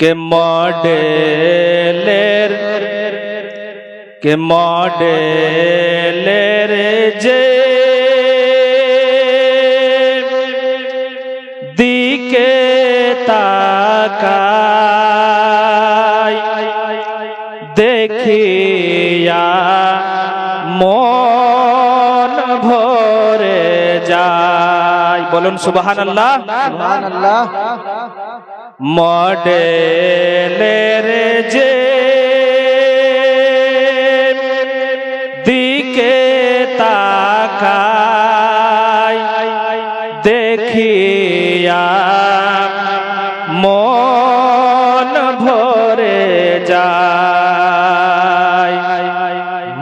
কে মডেলের কে মডেলের যে দিকে তাকাই দেখিয়া মন ভরে যায়। বলুন সুবাহান আল্লাহ সুবহানাল্লাহ। মডেলের যে দিকে তাকাই দেখিয়া মন ভরে যায়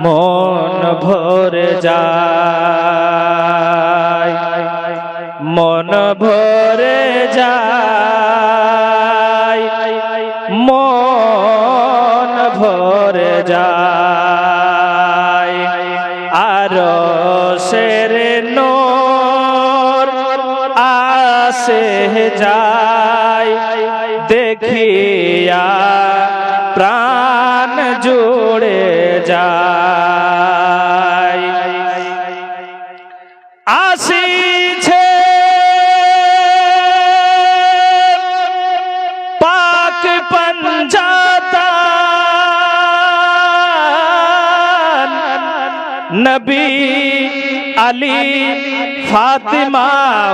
মন ভরে যায় মন ভরে যায়। আর শের নোর আসে যায় দেখিয়া প্রাণ জুড়ে যায়। নবী আলী ফাতিমা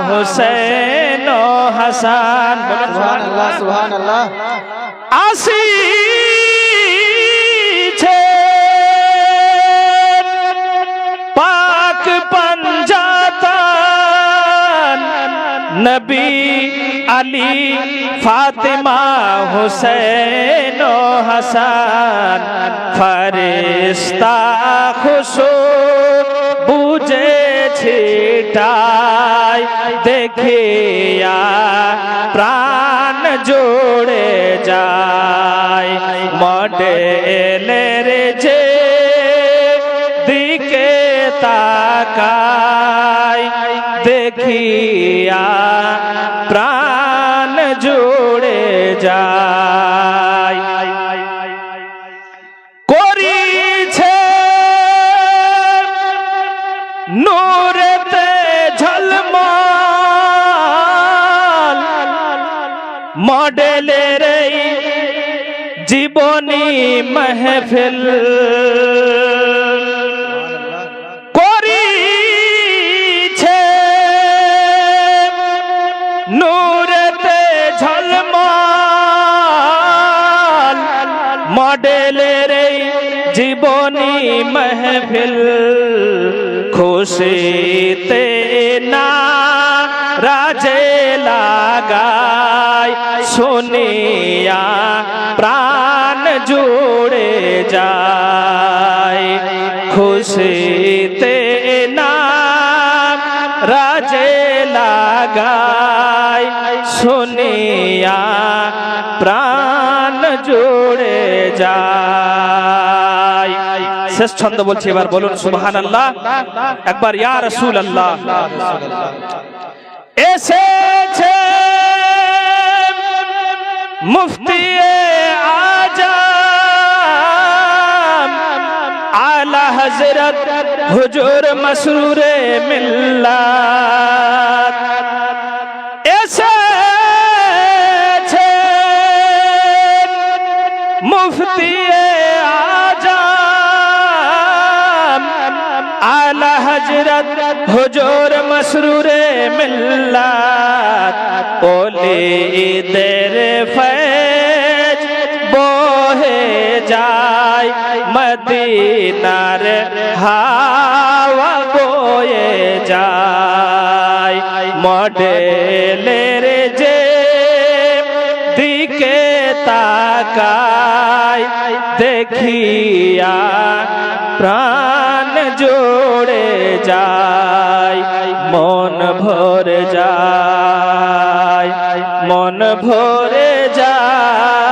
হুসেন। হাসান আসিছে নবী আলী, ফাতিমা হুসেন হাসান, ফরিস্তা খুশু বুঝে ছিটাই দেখিয়া প্রাণ জোড়ে যায়। মডেলের যে দিকে তাকাই দেখিয়া যায় করিছে নূরেতে ঝলমল। মডেলের জীবনী মেহফিল। মডেলের এই জীবনী মেহফিল খুশিতে না রাজে লাগায় শুনিয়া প্রাণ জুড়ে যায় খুশিতে না রাজে লাগায় শুনিয়া প্রাণ জুড়ে যায়। শেষ ছন্দ বলছি, এবার বলুন সুবহান আল্লাহ একবার ইয়া রসুল আল্লাহ এসেছে মুফতি আলা হজরত হুজুর মসরুরে মিল্লাত। মুফতি আজম, আলা হজরত হুজুর মসরুরে মিল্লাত ওলিদের ফৈজ বহে যায় মদিনার হাওয়া বয়ে যায়। মডেলের দেখিয়া প্রাণ জোড়ে যায় মন ভরে যায় মন ভরে যায়।